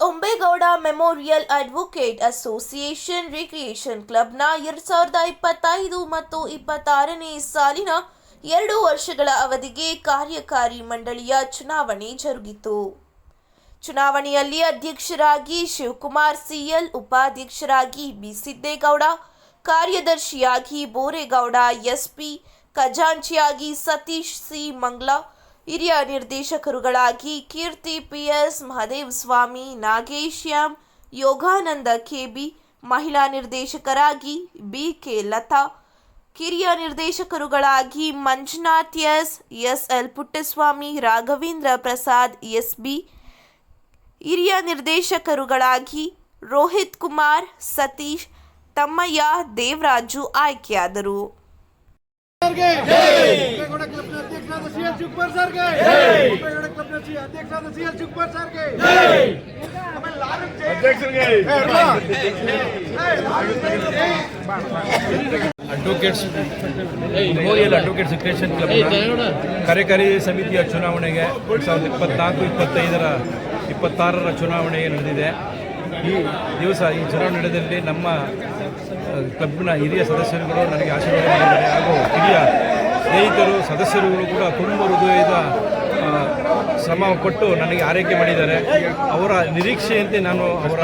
Kempegowda memorial advocate association recreation ಕ್ಲಬ್ನ ಎರಡ್ ಸಾವಿರದ ಇಪ್ಪತ್ತೈದು ಮತ್ತು ಇಪ್ಪತ್ತಾರನೇ ಸಾಲಿನ ಎರಡು ವರ್ಷಗಳ ಅವಧಿಗೆ ಕಾರ್ಯಕಾರಿ ಮಂಡಳಿಯ ಚುನಾವಣೆ ಜರುಗಿತು. ಚುನಾವಣೆಯಲ್ಲಿ ಅಧ್ಯಕ್ಷರಾಗಿ ಶಿವಕುಮಾರ್ ಸಿಎಲ್, ಉಪಾಧ್ಯಕ್ಷರಾಗಿ ಬಿ ಸಿದ್ದೇಗೌಡ, ಕಾರ್ಯದರ್ಶಿಯಾಗಿ ಬೋರೇಗೌಡ, ಎಸ್ಪಿ ಖಜಾಂಚಿಯಾಗಿ ಸತೀಶ್ ಸಿ ಮಂಗ್ಲ ಹಿರಿಯ ನಿರ್ದೇಶಕರುಗಳಾಗಿ Keerthi PS Mahadev Swamy Nagesh M Yogananda KB ಮಹಿಳಾ ನಿರ್ದೇಶಕರಾಗಿ ಬಿ ಕೆ ಲತಾ ಕಿರಿಯ ನಿರ್ದೇಶಕರುಗಳಾಗಿ Manjunath S S L Puttaswamy Raghavendra Prasad S B ಹಿರಿಯ ನಿರ್ದೇಶಕರುಗಳಾಗಿ ರೋಹಿತ್ ಕುಮಾರ್ ಸತೀಶ್ ತಮ್ಮಯ್ಯ ದೇವರಾಜು ಆಯ್ಕೆಯಾದರು. ಸರ್ಗೆ. ಕೆಂಪೇಗೌಡ ಕ್ಲಬ್ನ ಅಧ್ಯಕ್ಷರಾದ ಸಿ ಎಲ್ ಶಿವಕುಮಾರ್ ಸರ್ಗೆ ಅಧ್ಯಕ್ಷರಾದ ಸಿ ಎಲ್ ಶಿವಕುಮಾರ್ ಸರ್ಗೆ. ಆಮೇಲೆ ಲಾರೆನ್ಸ್ ಜೈ- ಅಧ್ಯಕ್ಷರಿಗೆ. ಏ, ಅಲ್ವಾ? ಏ, ಲಾರೆನ್ಸ್ ಜೈ- advocates memorial advocates recreation club ಕಾರ್ಯಕಾರಿ ಸಮಿತಿಯ ಚುನಾವಣೆಗೆ ಎರಡು ಸಾವಿರದ ಇಪ್ಪತ್ನಾಲ್ಕು ಇಪ್ಪತ್ತೈದರ ಇಪ್ಪತ್ತಾರರ ಚುನಾವಣೆ ನಡೆದಿದೆ. ಈ ದಿವಸ ಈ ಚುನಾವಣೆಯಲ್ಲಿ ನಡೆದಲ್ಲಿ ನಮ್ಮ ಕ್ಲಬ್ನ ಹಿರಿಯ ಸದಸ್ಯರುಗಳು ನನಗೆ ಆಶೀರ್ವಾದ ಹಾಗೂ ಹಿರಿಯ ಸ್ನೇಹಿತರು, ಸದಸ್ಯರುಗಳು ಕೂಡ ತುಂಬ ಹೃದಯದ ಶ್ರಮ ಕೊಟ್ಟು ನನಗೆ ಆರೈಕೆ ಮಾಡಿದ್ದಾರೆ. ಅವರ ನಿರೀಕ್ಷೆಯಂತೆ ನಾನು ಅವರ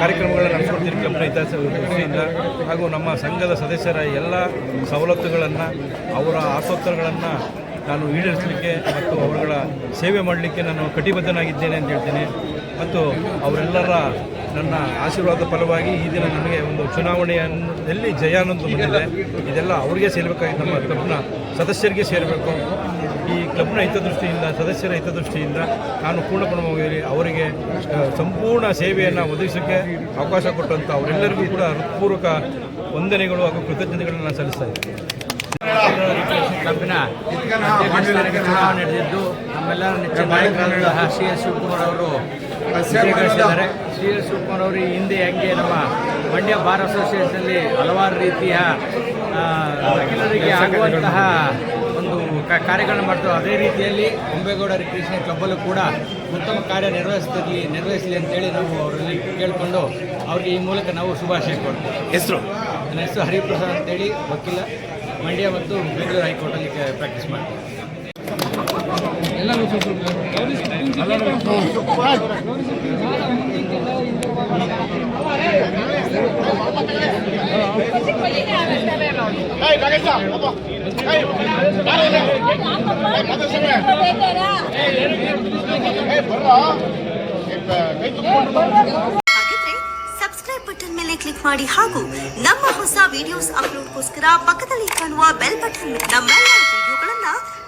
ಕಾರ್ಯಕ್ರಮಗಳನ್ನು ನಡೆಸ್ಕೊಡ್ತೀನಿ ಕಂಪ್ನಿ ಇತಿಹಾಸ ದೃಷ್ಟಿಯಿಂದ ಹಾಗೂ ನಮ್ಮ ಸಂಘದ ಸದಸ್ಯರ ಎಲ್ಲ ಸವಲತ್ತುಗಳನ್ನು, ಅವರ ಆಸೋತ್ತರಗಳನ್ನು ನಾನು ಈಡೇರಿಸಲಿಕ್ಕೆ ಮತ್ತು ಅವರುಗಳ ಸೇವೆ ಮಾಡಲಿಕ್ಕೆ ನಾನು ಕಟಿಬದ್ಧನಾಗಿದ್ದೇನೆ ಅಂತ ಹೇಳ್ತೀನಿ. ಮತ್ತು ಅವರೆಲ್ಲರ ನನ್ನ ಆಶೀರ್ವಾದ ಫಲವಾಗಿ ಈ ದಿನ ನನಗೆ ಒಂದು ಚುನಾವಣೆಯಲ್ಲಿ ಅನ್ನೋದು ಬಂದಿದೆ. ಇದೆಲ್ಲ ಅವರಿಗೆ ಸೇರಬೇಕಾಗಿ ನಮ್ಮ ಕ್ಲಬ್ನ ಸದಸ್ಯರಿಗೆ ಸೇರಬೇಕು. ಈ ಕ್ಲಬ್ನ ಹಿತದೃಷ್ಟಿಯಿಂದ, ಸದಸ್ಯರ ಹಿತದೃಷ್ಟಿಯಿಂದ ನಾನು ಪೂರ್ಣಪೂರ್ಣವಾಗಿ ಅವರಿಗೆ ಸಂಪೂರ್ಣ ಸೇವೆಯನ್ನು ಒದಗಿಸೋಕ್ಕೆ ಅವಕಾಶ ಕೊಟ್ಟಂಥ ಅವರೆಲ್ಲರಿಗೂ ಕೂಡ ಹೃತ್ಪೂರ್ವಕ ವಂದನೆಗಳು ಹಾಗೂ ಕೃತಜ್ಞತೆಗಳನ್ನು ನಾನು ಸಲ್ಲಿಸ್ತಾ ಇದ್ದೀನಿ. ಕ್ಲಬ್ನ ನಡೆದಿದ್ದು ನಮ್ಮೆಲ್ಲರ ನೆಚ್ಚಿನ ಸಿ ಎಸ್ ಶಿವಕುಮಾರ್ ಅವರು ಸಿ ಎಸ್ ಶಿವಕುಮಾರ್ ಅವರು ಹಿಂದೆ ಹೆಂಗೆ ನಮ್ಮ ಮಂಡ್ಯ ಬಾರ್ ಅಸೋಸಿಯೇಷನಲ್ಲಿ ಹಲವಾರು ರೀತಿಯ ವಕೀಲರಿಗೆ ಆಗುವಂತಹ ಒಂದು ಕಾರ್ಯಗಳನ್ನು ಮಾಡ್ತಾರೆ ಅದೇ ರೀತಿಯಲ್ಲಿ ಕುಂಬೇಗೌಡ ರಿಕ್ರಿಯೇಷನ್ ಕ್ಲಬ್ಬಲ್ಲೂ ಕೂಡ ಉತ್ತಮ ಕಾರ್ಯ ನಿರ್ವಹಿಸ್ತಿರಲಿ ನಿರ್ವಹಿಸಲಿ ಅಂತೇಳಿ ನಾವು ಅವರಲ್ಲಿ ಕೇಳಿಕೊಂಡು ಅವ್ರಿಗೆ ಈ ಮೂಲಕ ನಾವು ಶುಭಾಶಯ ಕೊಡ್ತೀವಿ ಹೆಸರು? ನನ್ನ ಹೆಸರು ಹರಿಪ್ರಸಾದ್ ಅಂತೇಳಿ ವಕೀಲ ಮಂಡ್ಯ ಮತ್ತು ಬೆಂಗಳೂರು ಹೈಕೋರ್ಟಲ್ಲಿ ಪ್ರಾಕ್ಟೀಸ್ ಮಾಡ್ತೀನಿ ಸಬ್ಸ್ಕ್ರೈಬ್ ಬಟನ್ ಮೇಲೆ ಕ್ಲಿಕ್ ಮಾಡಿ ಹಾಗೂ ನಮ್ಮ ಹೊಸ ವಿಡಿಯೋಸ್ ಅಪ್ಲೋಡ್ಗೋಸ್ಕರ ಪಕ್ಕದಲ್ಲಿ ಕಾಣುವ ಬೆಲ್ ಬಟನ್ ನಮ್ಮೆಲ್ಲ ವಿಡಿಯೋಗಳನ್ನ